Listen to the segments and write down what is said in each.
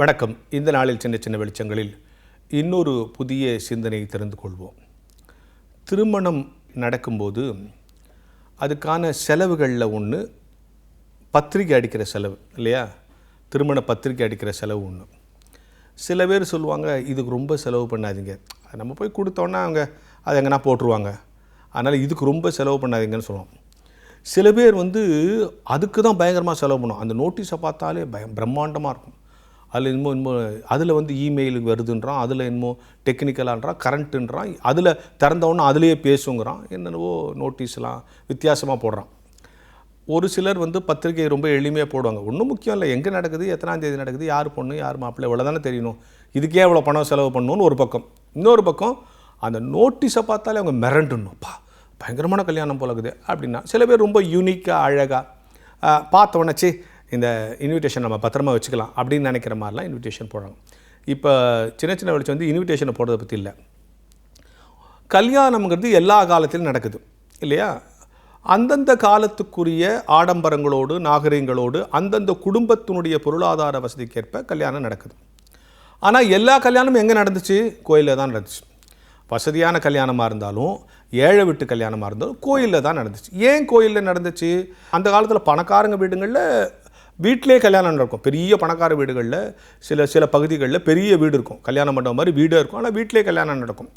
வணக்கம். இந்த நாளில் சின்ன சின்ன வெளிச்சங்களில் இன்னொரு புதிய சிந்தனையை தெரிந்து கொள்வோம். திருமணம் நடக்கும்போது அதுக்கான செலவுகளில் ஒன்று பத்திரிக்கை அடிக்கிற செலவு இல்லையா? திருமண பத்திரிக்கை அடிக்கிற செலவு ஒன்று சில பேர் சொல்லுவாங்க இதுக்கு ரொம்ப செலவு பண்ணாதீங்க. நம்ம போய் கொடுத்தோன்னா அவங்க அதை எங்கன்னா போட்டுருவாங்க. அதனால் இதுக்கு ரொம்ப செலவு பண்ணாதீங்கன்னு சொல்லுவோம். சில பேர் வந்து அதுக்கு தான் பயங்கரமாக செலவு பண்ணும். அந்த நோட்டீஸை பார்த்தாலே பயம் பிரம்மாண்டமாக இருக்கும். அதில் என்னமோ என்னமோ அதில் வந்து இமெயில் வருதுன்றான் அதில் என்னமோ டெக்னிக்கலான்றான் கரண்ட்டுன்றான் அதில் திறந்தவொன்னே அதுலேயே பேசுங்கிறான் என்னென்னவோ நோட்டீஸ்லாம் வித்தியாசமாக போடுறான். ஒரு சிலர் வந்து பத்திரிகை ரொம்ப எளிமையாக போடுவாங்க. ஒன்றும் முக்கியம் இல்லை எங்கே நடக்குது எத்தனாம் தேதி நடக்குது யார் பொண்ணு யார் மாப்பிள்ளை இவ்வளோ தானே தெரியணும். இதுக்கே எவ்வளோ பணம் செலவு பண்ணணும்னு ஒரு பக்கம். இன்னொரு பக்கம் அந்த நோட்டீஸை பார்த்தாலே அவங்க மிரண்டுணும்ப்பா பயங்கரமான கல்யாணம் போலக்குது அப்படின்னா சில பேர் ரொம்ப யூனிக்காக அழகாக பார்த்தவொன்னே சே இந்த இன்விடேஷன் நம்ம பத்திரமா வச்சுக்கலாம் அப்படின்னு நினைக்கிற மாதிரிலாம் இன்விடேஷன் போடுறாங்க இப்போ சின்ன சின்ன வெளிச்சம் வந்து இன்விடேஷனை போடுறதை பற்றி இல்லை. கல்யாணம்ங்கிறது எல்லா காலத்திலும் நடக்குது இல்லையா? அந்தந்த காலத்துக்குரிய ஆடம்பரங்களோடு நாகரிகங்களோடு அந்தந்த குடும்பத்தினுடைய பொருளாதார வசதிக்கேற்ப கல்யாணம் நடக்குது. ஆனால் எல்லா கல்யாணமும் எங்கே நடந்துச்சு? கோயிலில் தான் நடந்துச்சு. வசதியான கல்யாணமாக இருந்தாலும் ஏழை விட்டு கல்யாணமாக இருந்தாலும் கோயிலில் தான் நடந்துச்சு. ஏன் கோயிலில் நடந்துச்சு? அந்த காலத்தில் பணக்காரங்க வீடுங்களில் வீட்டிலே கல்யாணம் நடக்கும். பெரிய பணக்கார வீடுகளில் சில சில பகுதிகளில் பெரிய வீடு இருக்கும். கல்யாண மண்டபம் மாதிரி வீடே இருக்கும். ஆனால் வீட்டிலே கல்யாணம் நடக்கும்.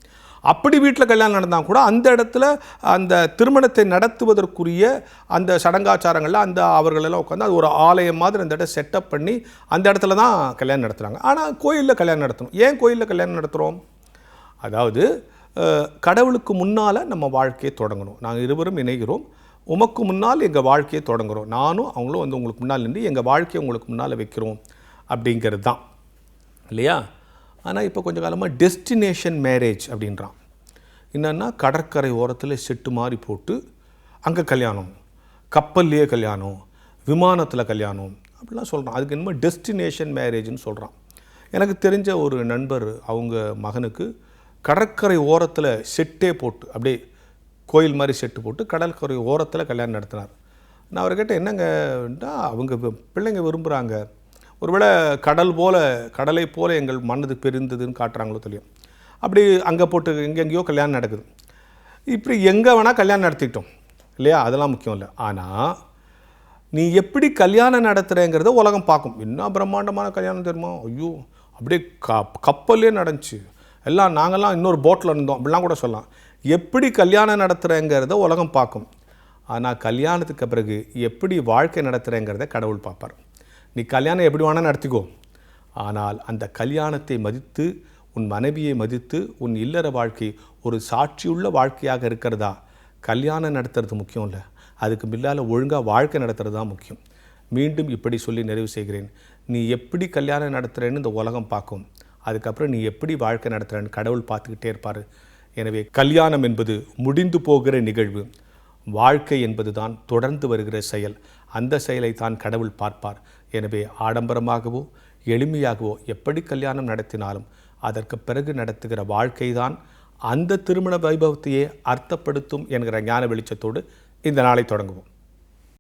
அப்படி வீட்டில் கல்யாணம் நடந்தால் கூட அந்த இடத்துல அந்த திருமணத்தை நடத்துவதற்குரிய அந்த சடங்காச்சாரங்களில் அந்த அவர்களெல்லாம் உட்காந்து அது ஒரு ஆலயம் மாதிரி அந்த இடம் செட்டப் பண்ணி அந்த இடத்துல தான் கல்யாணம் நடத்துகிறாங்க ஆனால் கோயிலில் கல்யாணம் நடத்தணும். ஏன் கோயிலில் கல்யாணம் நடத்துகிறோம் அதாவது கடவுளுக்கு முன்னால் நம்ம வாழ்க்கையை தொடங்கணும். நாங்கள் இருவரும் இணைகிறோம். உமக்கு முன்னால் எங்கள் வாழ்க்கையை தொடங்குறோம். நானும் அவங்களும் வந்து உங்களுக்கு முன்னால் நின்று எங்கள் வாழ்க்கையை உங்களுக்கு முன்னால் வைக்கிறோம் அப்படிங்கிறது தான் இல்லையா? ஆனால் இப்போ கொஞ்சம் காலமாக டெஸ்டினேஷன் மேரேஜ் அப்படின்றான். என்னென்னா கடற்கரை ஓரத்தில் செட்டு மாதிரி போட்டு அங்கே கல்யாணம் கப்பல்லையே கல்யாணம் விமானத்தில் கல்யாணம் அப்படிலாம் சொல்கிறான் அதுக்கு என்னமோ டெஸ்டினேஷன் மேரேஜ்னு சொல்கிறான் எனக்கு தெரிஞ்ச ஒரு நண்பர் அவங்க மகனுக்கு கடற்கரை ஓரத்தில் செட்டே போட்டு அப்படியே கோயில் மாதிரி செட்டு போட்டு கடற்கரை ஓரத்தில் கல்யாணம் நடத்தினார். நான் அவர் கேட்டேன் என்னங்கண்டா அவங்க பிள்ளைங்க விரும்புகிறாங்க ஒருவேளை கடல் போல் கடலை போல் எங்கள் மனது பெருந்ததுன்னு காட்டுறாங்களோ தெரியும் அப்படி அங்கே போட்டு எங்கெங்கேயோ கல்யாணம் நடக்குது. இப்படி எங்கே வேணால் கல்யாணம் நடத்திக்கிட்டோம் இல்லையா? அதெல்லாம் முக்கியம் இல்லை. ஆனால் நீ எப்படி கல்யாணம் நடத்துகிறேங்கிறத உலகம் பார்க்கும். என்ன பிரம்மாண்டமான கல்யாணம் தெரியுமா? ஐயோ அப்படியே க கப்பல்லே நடந்துச்சு. எல்லாம் நாங்கள்லாம் இன்னொரு போட்டில் இருந்தோம். அப்படிலாம் கூட சொல்லலாம். எப்படி கல்யாணம் நடத்துகிறேங்கிறத உலகம் பார்க்கும். ஆனால் கல்யாணத்துக்கு பிறகு எப்படி வாழ்க்கை நடத்துகிறேங்கிறத கடவுள் பார்ப்பார். நீ கல்யாணம் எப்படி வேணால் நடத்திக்கோ. ஆனால் அந்த கல்யாணத்தை மதித்து உன் மனைவியை மதித்து உன் இல்லற வாழ்க்கை ஒரு சாட்சியுள்ள வாழ்க்கையாக இருக்கிறதா? கல்யாணம் நடத்துறது முக்கியம் இல்லை. அதுக்கு பின்னால் ஒழுங்காக வாழ்க்கை நடத்துறது தான் முக்கியம். மீண்டும் இப்படி சொல்லி நிறைவு செய்கிறேன். நீ எப்படி கல்யாணம் நடத்துகிறேன்னு இந்த உலகம் பார்க்கும். அதுக்கப்புறம் நீ எப்படி வாழ்க்கை நடத்துகிறேன்னு கடவுள் பார்த்துக்கிட்டே இருப்பார். எனவே கல்யாணம் என்பது முடிந்து போகிற நிகழ்வு. வாழ்க்கை என்பதுதான் தொடர்ந்து வருகிற செயல். அந்த செயலை தான் கடவுள் பார்ப்பார். எனவே ஆடம்பரமாகவோ எளிமையாகவோ எப்படி கல்யாணம் நடத்தினாலும் அதற்கு பிறகு நடத்துகிற வாழ்க்கைதான் அந்த திருமண வைபவத்தையே அர்த்தப்படுத்தும் என்கிற ஞான வெளிச்சத்தோடு இந்த நாளை தொடங்குவோம்.